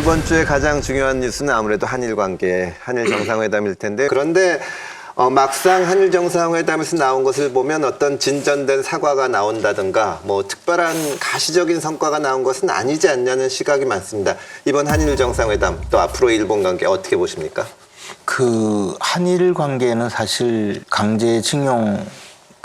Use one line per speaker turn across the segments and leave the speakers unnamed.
이번 주에 가장 중요한 뉴스는 아무래도 한일 관계, 한일 정상회담일 텐데 그런데 어, 막상 한일 정상회담에서 나온 것을 보면 어떤 진전된 사과가 나온다든가 뭐 특별한 가시적인 성과가 나온 것은 아니지 않냐는 시각이 많습니다. 이번 한일 정상회담 또 앞으로 일본 관계 어떻게 보십니까?
그 한일 관계는 사실 강제징용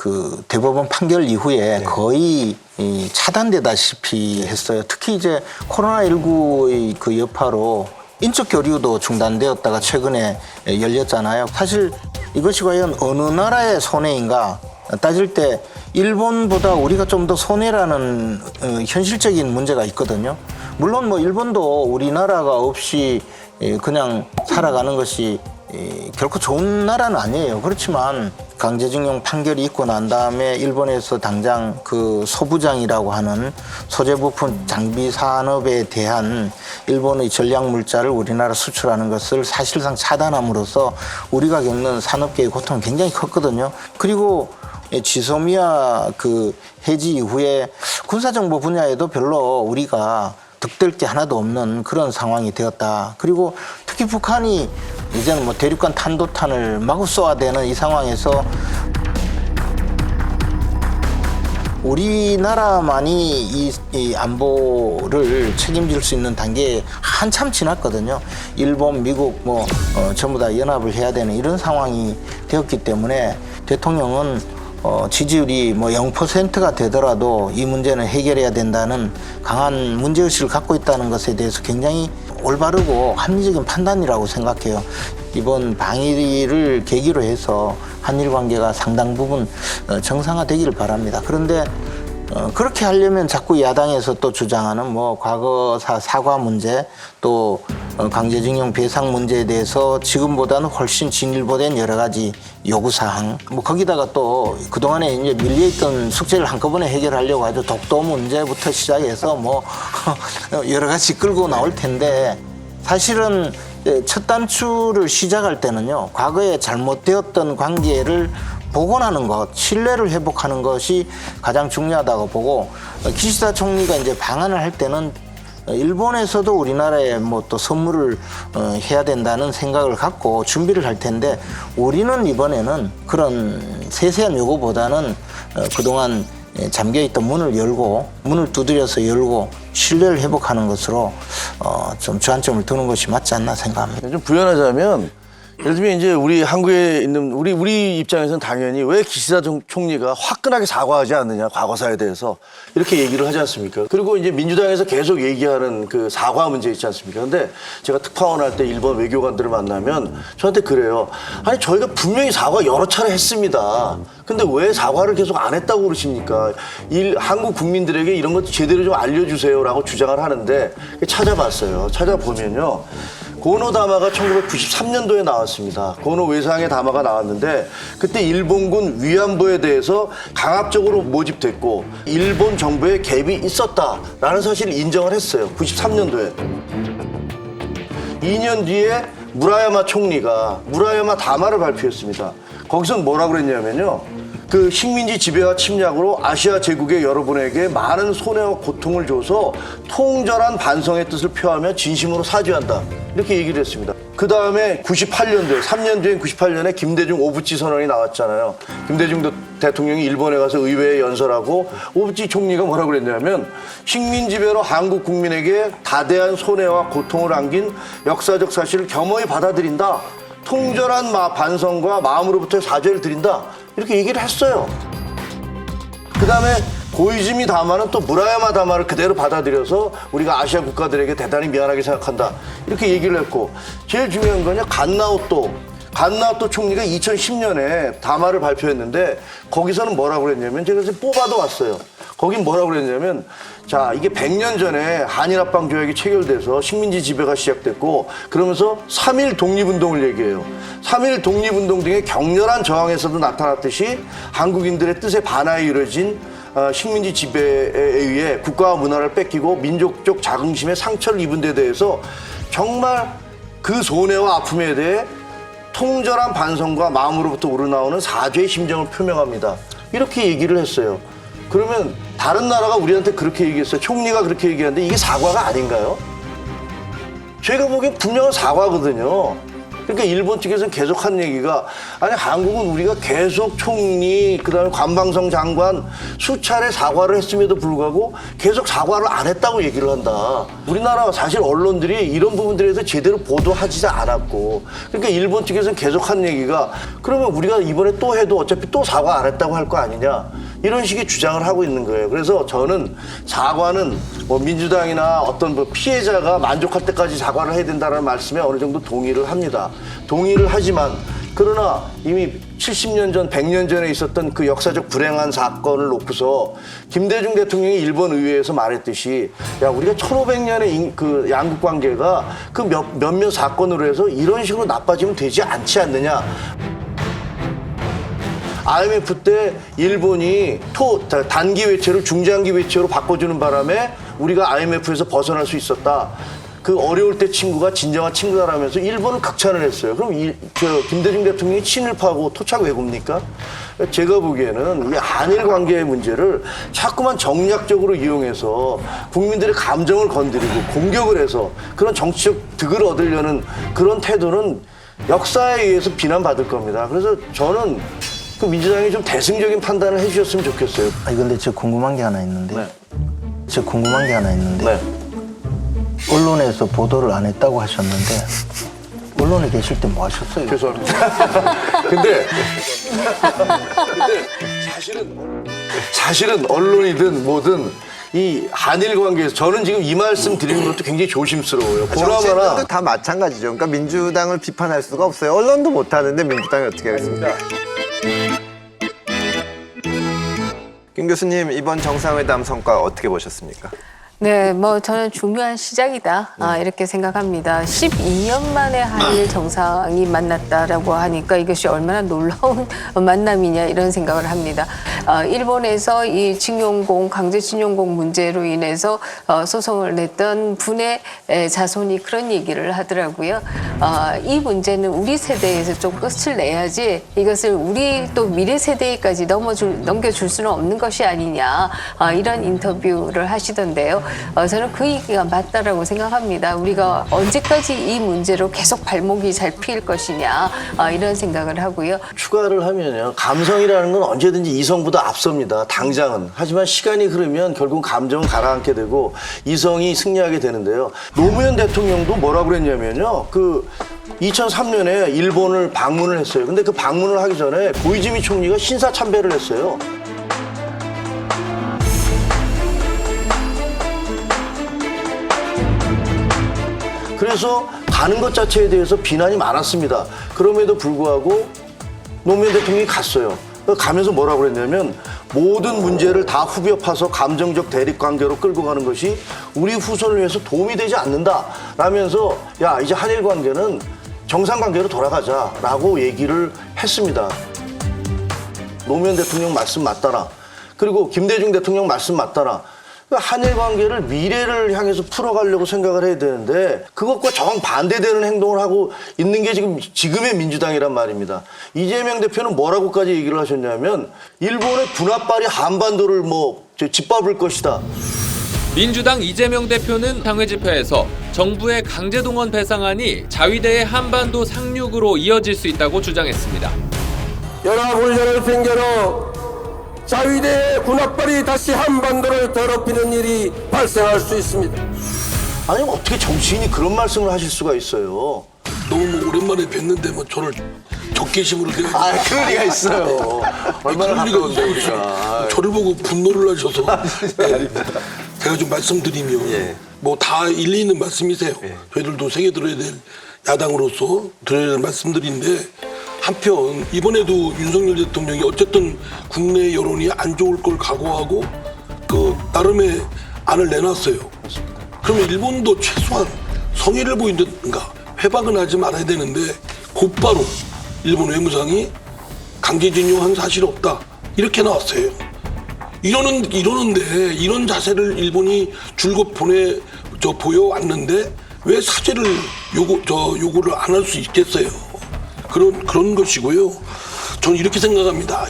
그 대법원 판결 이후에 거의 이 차단되다시피 했어요. 특히 이제 코로나19의 그 여파로 인적 교류도 중단되었다가 최근에 열렸잖아요. 사실 이것이 과연 어느 나라의 손해인가 따질 때 일본보다 우리가 좀 더 손해라는 어, 현실적인 문제가 있거든요. 물론 뭐 일본도 우리나라가 없이 예, 그냥 살아가는 것이 예, 결코 좋은 나라는 아니에요. 그렇지만 강제징용 판결이 있고 난 다음에 일본에서 당장 그 소부장이라고 하는 소재 부품 장비 산업에 대한 일본의 전략 물자를 우리나라 수출하는 것을 사실상 차단함으로써 우리가 겪는 산업계의 고통은 굉장히 컸거든요. 그리고 예, 지소미아 그 해지 이후에 군사정보 분야에도 별로 우리가 득될 게 하나도 없는 그런 상황이 되었다. 그리고 특히 북한이 이제는 뭐 대륙간 탄도탄을 마구 쏘아대는 이 상황에서 우리나라만이 이, 이 안보를 책임질 수 있는 단계에 한참 지났거든요. 일본, 미국 뭐 어, 전부 다 연합을 해야 되는 이런 상황이 되었기 때문에 대통령은 어, 지지율이 뭐 0%가 되더라도 이 문제는 해결해야 된다는 강한 문제의식을 갖고 있다는 것에 대해서 굉장히 올바르고 합리적인 판단이라고 생각해요. 이번 방위를 계기로 해서 한일 관계가 상당 부분 어, 정상화되기를 바랍니다. 그런데 어, 그렇게 하려면 자꾸 야당에서 또 주장하는 뭐 과거 사 사과 문제 또 어, 강제징용 배상 문제에 대해서 지금보다는 훨씬 진일보된 여러 가지 요구사항. 뭐 거기다가 또 그동안에 이제 밀려있던 숙제를 한꺼번에 해결하려고 하죠 독도 문제부터 시작해서 뭐 여러 가지 끌고 나올 텐데 사실은 예, 첫 단추를 시작할 때는요 과거에 잘못되었던 관계를 복원하는 것, 신뢰를 회복하는 것이 가장 중요하다고 보고 어, 기시다 총리가 이제 방안을 할 때는 어, 일본에서도 우리나라에 뭐 또 선물을 어, 해야 된다는 생각을 갖고 준비를 할 텐데 우리는 이번에는 그런 세세한 요구보다는 어, 그동안 예, 잠겨있던 문을 열고 문을 두드려서 열고 신뢰를 회복하는 것으로 어, 좀 주안점을 두는 것이 맞지 않나 생각합니다.
좀 부연하자면 예를 들면 이제 우리 한국에 있는 우리 우리 입장에서는 당연히 왜 기시다 총- 총리가 화끈하게 사과하지 않느냐 과거사에 대해서 이렇게 얘기를 하지 않습니까? 그리고 이제 민주당에서 계속 얘기하는 그 사과 문제 있지 않습니까? 근데 제가 특파원 할 때 일본 외교관들을 만나면 저한테 그래요. 아니 저희가 분명히 사과 여러 차례 했습니다. 근데 왜 사과를 계속 안 했다고 그러십니까? 일, 한국 국민들에게 이런 것도 제대로 좀 알려주세요라고 주장을 하는데 찾아봤어요. 찾아보면요. 고노 다마가 1993년도에 나왔습니다. 고노 외상의 다마가 나왔는데 그때 일본군 위안부에 대해서 강압적으로 모집됐고 일본 정부의 갭이 있었다라는 사실을 인정을 했어요. 93년도에. 2년 뒤에 무라야마 총리가 무라야마 다마를 발표했습니다. 거기서 뭐라 그랬냐면요. 그 식민지 지배와 침략으로 아시아 제국의 여러분에게 많은 손해와 고통을 줘서 통절한 반성의 뜻을 표하며 진심으로 사죄한다. 이렇게 얘기를 했습니다. 그 다음에 98년도에, 3년 뒤엔 98년에 김대중 오부치 선언이 나왔잖아요. 김대중 도- 대통령이 일본에 가서 의회에 연설하고 오부치 총리가 뭐라고 그랬냐면 식민 지배로 한국 국민에게 다대한 손해와 고통을 안긴 역사적 사실을 겸허히 받아들인다. 통절한 마- 반성과 마음으로부터 사죄를 드린다. 이렇게 얘기를 했어요. 그 다음에 고이즈미 다마는 또 무라야마 다마를 그대로 받아들여서 우리가 아시아 국가들에게 대단히 미안하게 생각한다. 이렇게 얘기를 했고 제일 중요한 건요. 간나오또. 간나오또 총리가 2010년에 다마를 발표했는데 거기서는 뭐라고 그랬냐면 제가 그래서 뽑아도 왔어요. 거긴 뭐라고 그랬냐면 자 이게 100년 전에 한일합방 조약이 체결돼서 식민지 지배가 시작됐고 그러면서 3.1 독립운동을 얘기해요. 3.1 독립운동 등의 격렬한 저항에서도 나타났듯이 한국인들의 뜻에 반하에 이루어진 어, 식민지 지배에 의해 국가와 문화를 뺏기고 민족적 자긍심에 상처를 입은 데 대해서 정말 그 손해와 아픔에 대해 통절한 반성과 마음으로부터 우러나오는 사죄의 심정을 표명합니다. 이렇게 얘기를 했어요. 그러면 다른 나라가 우리한테 그렇게 얘기했어요. 총리가 그렇게 얘기하는데 이게 사과가 아닌가요? 제가 보기엔 분명한 사과거든요. 그러니까 일본 측에서는 계속 한 얘기가 아니 한국은 우리가 계속 총리 그다음에 관방성 장관 수차례 사과를 했음에도 불구하고 계속 사과를 안 했다고 얘기를 한다. 우리나라 사실 언론들이 이런 부분들에 대해서 제대로 보도하지 않았고 그러니까 일본 측에서는 계속 한 얘기가 그러면 우리가 이번에 또 해도 어차피 또 사과 안 했다고 할 거 아니냐 이런 식의 주장을 하고 있는 거예요. 그래서 저는 사과는 뭐 민주당이나 어떤 뭐 피해자가 만족할 때까지 사과를 해야 된다는 말씀에 어느 정도 동의를 합니다. 동의를 하지만 그러나 이미 70년 전, 100년 전에 있었던 그 역사적 불행한 사건을 놓고서 김대중 대통령이 일본 의회에서 말했듯이 야 우리가 1500년의 그 양국 관계가 그 몇, 몇몇 사건으로 해서 이런 식으로 나빠지면 되지 않지 않느냐. IMF 때 일본이 토 단기 외채를 중장기 외채로 바꿔주는 바람에 우리가 IMF에서 벗어날 수 있었다. 그 어려울 때 친구가 진정한 친구다라면서 일본을 극찬을 했어요. 그럼 이, 저 김대중 대통령이 친일파고 토착 왜굽니까? 제가 보기에는 이 한일 관계의 문제를 자꾸만 정략적으로 이용해서 국민들의 감정을 건드리고 공격을 해서 그런 정치적 득을 얻으려는 그런 태도는 역사에 의해서 비난받을 겁니다. 그래서 저는 그 민주당이 좀 대승적인 판단을 해주셨으면 좋겠어요.
아니 근데 저 궁금한 게 하나 있는데
네.
저 궁금한 게 하나 있는데 언론에서 보도를 안 했다고 하셨는데 언론에 계실 때 뭐 하셨어요?
죄송합니다. 근데, 근데 사실은 사실은 언론이든 뭐든 이 한일 관계에서 저는 지금 이 말씀 드리는 것도 굉장히 조심스러워요. 보나마나
정치인들도 다 마찬가지죠. 그러니까 민주당을 비판할 수가 없어요. 언론도 못 하는데 민주당이 어떻게 하겠습니까? 김 교수님 이번 정상회담 성과 어떻게 보셨습니까?
네, 뭐 저는 중요한 시작이다 아, 이렇게 생각합니다. 12년 만에 한일 정상이 만났다라고 하니까 이것이 얼마나 놀라운 만남이냐 이런 생각을 합니다. 아, 일본에서 이 징용공 강제 징용공 문제로 인해서 어, 소송을 냈던 분의 에, 자손이 그런 얘기를 하더라고요. 아, 이 문제는 우리 세대에서 좀 끝을 내야지 이것을 우리 또 미래 세대까지 넘어줄 넘겨줄 수는 없는 것이 아니냐 아, 이런 인터뷰를 하시던데요. 어, 저는 그 얘기가 맞다라고 생각합니다. 우리가 언제까지 이 문제로 계속 발목이 잘 피일 것이냐 아, 이런 생각을 하고요.
추가를 하면요. 감성이라는 건 언제든지 이성보다 앞섭니다. 당장은. 하지만 시간이 흐르면 결국 감정은 가라앉게 되고 이성이 승리하게 되는데요. 노무현 대통령도 뭐라고 그랬냐면요. 그 2003년에 일본을 방문을 했어요. 근데 그 방문을 하기 전에 고이즈미 총리가 신사 참배를 했어요. 그래서 가는 것 자체에 대해서 비난이 많았습니다. 그럼에도 불구하고 노무현 대통령이 갔어요. 가면서 뭐라고 그랬냐면 모든 문제를 다 후벼 파서 감정적 대립 관계로 끌고 가는 것이 우리 후손을 위해서 도움이 되지 않는다. 라면서 야, 이제 한일 관계는 정상 관계로 돌아가자라고 얘기를 했습니다. 노무현 대통령 말씀 맞다라. 그리고 김대중 대통령 말씀 맞다라. 그러니까 한일 관계를 미래를 향해서 풀어가려고 생각을 해야 되는데 그것과 정반대되는 행동을 하고 있는 게 지금 지금의 민주당이란 말입니다. 이재명 대표는 뭐라고까지 얘기를 하셨냐면 일본의 군합발이 한반도를 뭐 저, 짓밟을 것이다.
민주당 이재명 대표는 당회 집회에서 정부의 강제동원 배상안이 자위대의 한반도 상륙으로 이어질 수 있다고 주장했습니다.
연합훈련을 핑계로 자위대의 군합발이 다시 한반도를 더럽히는 일이 발생할 수 있습니다.
아니 어떻게 정치인이 그런 말씀을 하실 수가 있어요?
너무 뭐 오랜만에 뵀는데 뭐 저를 적개심으로 대하지
아, 그럴 리가 있어요. 얼마나
그럴 리가
가까운데
있어요.
우리가.
저를 보고 분노를 하셔서 네. 제가 좀 말씀드리면
예.
뭐 다 일리 있는 말씀이세요. 저희들도 새겨 들어야 될 야당으로서 드려야 될 말씀들인데 한편 이번에도 윤석열 대통령이 어쨌든 국내 여론이 안 좋을 걸 각오하고 그 나름의 안을 내놨어요. 그러면 일본도 최소한 성의를 보이든가 회박은 하지 말아야 되는데 곧바로 일본 외무상이 강제징용한 사실 없다 이렇게 나왔어요. 이러는 이러는데 이런 자세를 일본이 줄곧 보내 저 보여왔는데 왜 사죄를 요구 저 요구를 안 할 수 있겠어요? 그런 그런 것이고요. 저는 이렇게 생각합니다.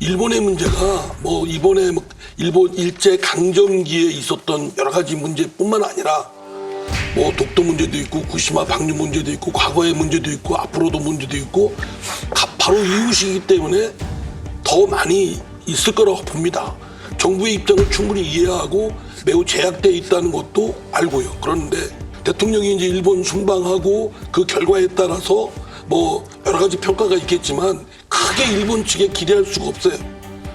일본의 문제가 뭐 이번에 뭐 일본 일제 강점기에 있었던 여러 가지 문제뿐만 아니라 뭐 독도 문제도 있고 후쿠시마 방류 문제도 있고 과거의 문제도 있고 앞으로도 문제도 있고 가- 바로 이웃이기 때문에 더 많이 있을 거라고 봅니다. 정부의 입장을 충분히 이해하고 매우 제약돼 있다는 것도 알고요. 그런데 대통령이 이제 일본 순방하고 그 결과에 따라서 뭐 여러 가지 평가가 있겠지만 크게 일본 측에 기대할 수가 없어요.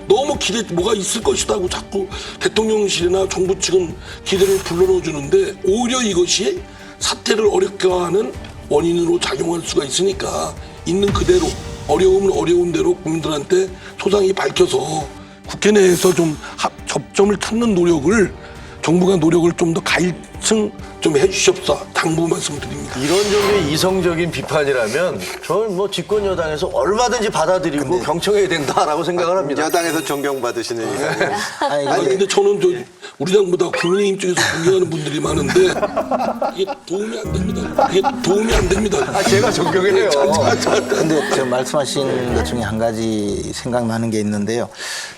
너무 기대 뭐가 있을 것이다고 자꾸 대통령실이나 정부 측은 기대를 불러넣어 주는데 오히려 이것이 사태를 어렵게 하는 원인으로 작용할 수가 있으니까 있는 그대로 어려움은 어려운 대로 국민들한테 소상히 밝혀서 국회 내에서 좀 합- 접점을 찾는 노력을 정부가 노력을 좀 더 가일 층좀 해주시옵사 당부 말씀드립니다.
이런 정도의 이성적인 비판이라면 저는 뭐 집권 여당에서 얼마든지 받아들이고 경청해야 된다라고 생각을 합니다.
여당에서 존경받으시는 이상
아니,
아니
근데
저는 저 우리 당보다 국민의힘 쪽에서 존경하는 분들이 많은데 이게 도움이 안 됩니다. 이게 도움이 안 됩니다.
아, 제가 존경해요.
근데 저 말씀하신 것 중에 한 가지 생각나는 게 있는데요.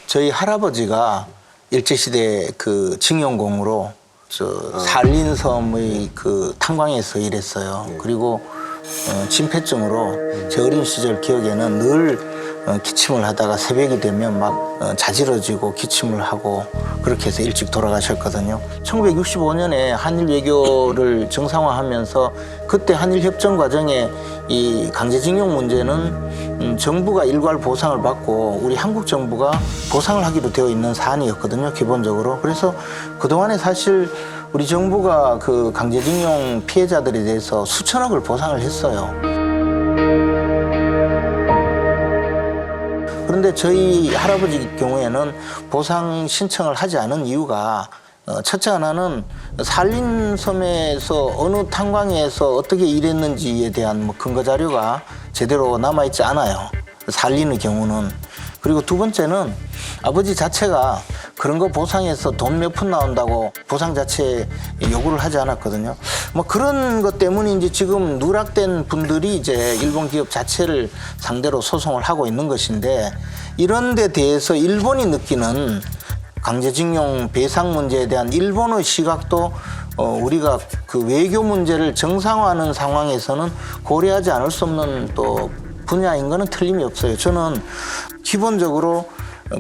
저희 할아버지가 일제시대 그 징용공으로 저 산린섬의 그 탄광에서 일했어요. 그리고 어, 심폐증으로 제 어린 시절 기억에는 늘 어, 기침을 하다가 새벽이 되면 막 어, 자지러지고 기침을 하고 그렇게 해서 일찍 돌아가셨거든요. 1965년에 한일 외교를 정상화하면서 그때 한일 협정 과정에 이 강제징용 문제는 음, 정부가 일괄 보상을 받고 우리 한국 정부가 보상을 하기로 되어 있는 사안이었거든요. 기본적으로. 그래서 그 동안에 사실 우리 정부가 그 강제징용 피해자들에 대해서 수천억을 보상을 했어요. 그런데 저희 할아버지 경우에는 보상 신청을 하지 않은 이유가 어, 첫째 하나는 산린섬에서 어느 탄광에서 어떻게 일했는지에 대한 뭐 근거 자료가 제대로 남아있지 않아요. 산린의 경우는. 그리고 두 번째는 아버지 자체가 그런 거 보상해서 돈 몇 푼 나온다고 보상 자체 요구를 하지 않았거든요. 뭐 그런 것 때문인지 지금 누락된 분들이 이제 일본 기업 자체를 상대로 소송을 하고 있는 것인데 이런 데 대해서 일본이 느끼는 강제징용 배상 문제에 대한 일본의 시각도 어, 우리가 그 외교 문제를 정상화하는 상황에서는 고려하지 않을 수 없는 또 분야인 거는 틀림이 없어요. 저는 기본적으로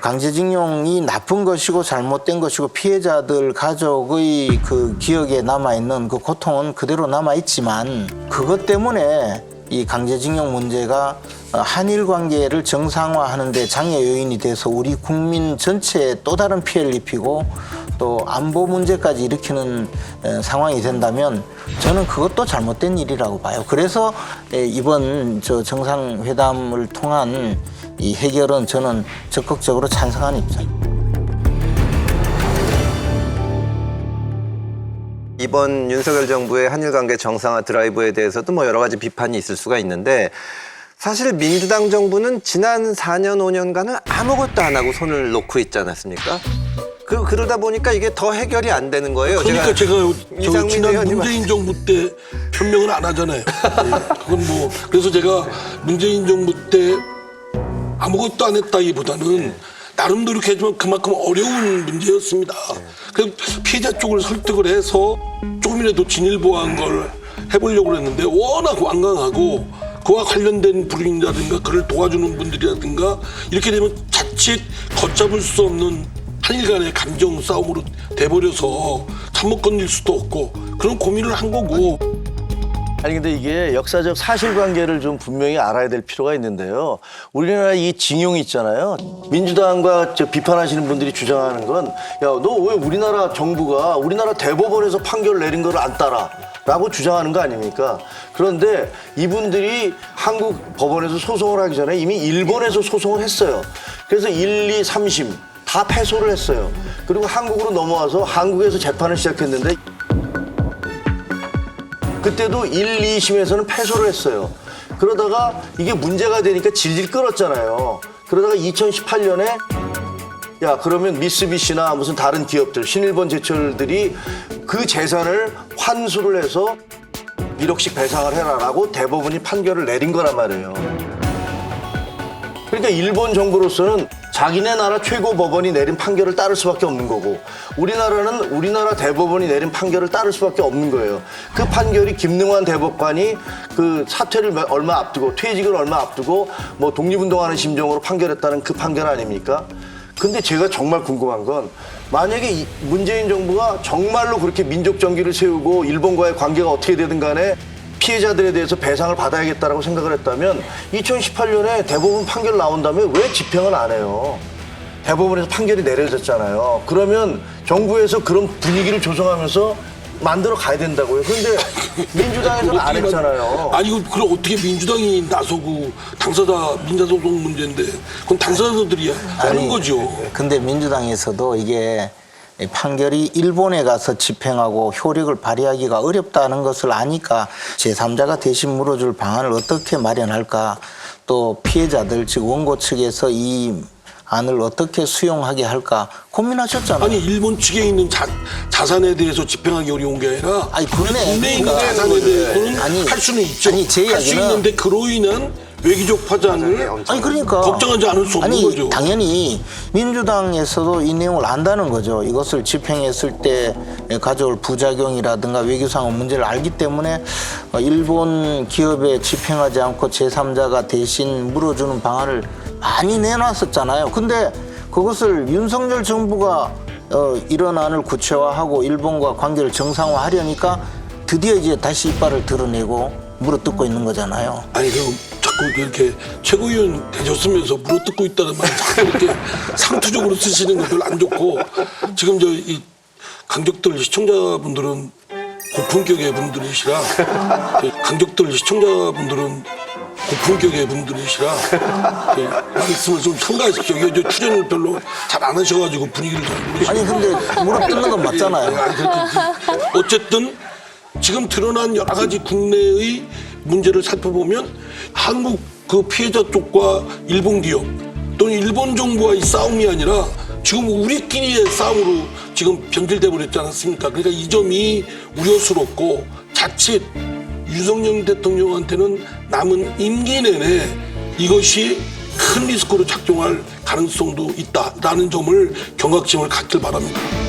강제징용이 나쁜 것이고 잘못된 것이고 피해자들 가족의 그 기억에 남아있는 그 고통은 그대로 남아있지만 그것 때문에 이 강제징용 문제가 어, 한일 관계를 정상화하는 데 장애 요인이 돼서 우리 국민 전체에 또 다른 피해를 입히고 또 안보 문제까지 일으키는 에, 상황이 된다면 저는 그것도 잘못된 일이라고 봐요. 그래서 에, 이번 저 정상회담을 통한 이 해결은 저는 적극적으로 찬성하는 입장입니다.
이번 윤석열 정부의 한일 관계 정상화 드라이브에 대해서도 뭐 여러 가지 비판이 있을 수가 있는데 사실 민주당 정부는 지난 4년 5년간은 아무것도 안 하고 손을 놓고 있지 않았습니까? 그 그러다 보니까 이게 더 해결이 안 되는 거예요.
그러니까 제가, 저
이상민
지난
의원님
문재인 정부 때 변명을 안 하잖아요. 예, 그건 뭐 그래서 제가 문재인 정부 때 아무것도 안 했다기보다는 나름 노력했지만 그만큼 어려운 문제였습니다. 그 피해자 쪽을 설득을 해서 조금이라도 진일보한 걸 해보려고 했는데 워낙 완강하고 그와 관련된 불인이라든가 그를 도와주는 분들이라든가 이렇게 되면 자칫 걷잡을 수 없는 한일 간의 감정 싸움으로 돼버려서 잠못 건질 수도 없고 그런 고민을 한 거고
아니 근데 이게 역사적 사실관계를 좀 분명히 알아야 될 필요가 있는데요. 우리나라 이 징용이 있잖아요. 민주당과 저 비판하시는 분들이 주장하는 건 야 너 왜 우리나라 정부가 우리나라 대법원에서 판결 내린 거를 안 따라? 라고 주장하는 거 아닙니까? 그런데 이분들이 한국 법원에서 소송을 하기 전에 이미 일본에서 소송을 했어요. 그래서 1, 2, 3심 다 패소를 했어요. 그리고 한국으로 넘어와서 한국에서 재판을 시작했는데 그때도 1, 2심에서는 패소를 했어요. 그러다가 이게 문제가 되니까 질질 끌었잖아요. 그러다가 2018년에 야 그러면 미쓰비시나 무슨 다른 기업들 신일본 제철들이 그 재산을 환수를 해서 1억씩 배상을 해라라고 대법원이 판결을 내린 거란 말이에요. 그러니까 일본 정부로서는 자기네 나라 최고 법원이 내린 판결을 따를 수밖에 없는 거고 우리나라는 우리나라 대법원이 내린 판결을 따를 수밖에 없는 거예요. 그 판결이 김능환 대법관이 그 사퇴를 몇- 얼마 앞두고 퇴직을 얼마 앞두고 뭐 독립운동하는 심정으로 판결했다는 그 판결 아닙니까? 근데 제가 정말 궁금한 건 만약에 이 문재인 정부가 정말로 그렇게 민족 정기를 세우고 일본과의 관계가 어떻게 되든 간에 피해자들에 대해서 배상을 받아야겠다라고 생각을 했다면 2018년에 대법원 판결 나온 다음에 왜 집행을 안 해요? 대법원에서 판결이 내려졌잖아요. 그러면 정부에서 그런 분위기를 조성하면서 만들어 가야 된다고요. 그런데 민주당에서는 안 했잖아요.
아니 이거 그럼 어떻게 민주당이 나서고 당사자 민사소송 문제인데 그건 당사자들이 하는 거죠.
근데 민주당에서도 이게 판결이 일본에 가서 집행하고 효력을 발휘하기가 어렵다는 것을 아니까 제3자가 대신 물어줄 방안을 어떻게 마련할까 또 피해자들 즉 원고 측에서 이 안을 어떻게 수용하게 할까 고민하셨잖아요.
아니 일본 측에 있는 자, 자산에 대해서 집행하기 어려운 게 아니라
아니, 그러네.
국내에 있는
그러니까.
자산에 대해서는
아니,
할 수는 있죠.
아니,
제할수
이야기는-
있는데 그로 인한 외교적 파장을
아니 그러니까
걱정하지 않을 수 없는
아니,
거죠.
당연히 민주당에서도 이 내용을 안다는 거죠. 이것을 집행했을 때 가져올 부작용이라든가 외교상 문제를 알기 때문에 어, 일본 기업에 집행하지 않고 제3자가 대신 물어주는 방안을 많이 내놨었잖아요. 근데 그것을 윤석열 정부가 어, 이런 안을 구체화하고 일본과 관계를 정상화하려니까 드디어 이제 다시 이빨을 드러내고 물어뜯고 있는 거잖아요.
아니 그럼 자꾸 이렇게 최고위원 되셨으면서 물어뜯고 있다는 말 자꾸 이렇게 상투적으로 쓰시는 거 별로 안 좋고 지금 저 이 강적들 시청자분들은 고품격의 분들이시라 저 강적들 시청자분들은 고품격의 분들이시라 저 말씀을 좀 삼가하십시오. 이게 저 출연을 별로 잘 안 하셔가지고 분위기를 잘 모르시고
아니 근데 물어뜯는 건 맞잖아요.
아니, 그, 그, 어쨌든 지금 드러난 여러 가지 국내의 문제를 살펴보면 한국 그 피해자 쪽과 일본 기업 또는 일본 정부와의 싸움이 아니라 지금 우리끼리의 싸움으로 지금 변질돼 버렸지 않았습니까? 그러니까 이 점이 우려스럽고 자칫 윤석열 대통령한테는 남은 임기 내내 이것이 큰 리스크로 작동할 가능성도 있다라는 점을 경각심을 갖길 바랍니다.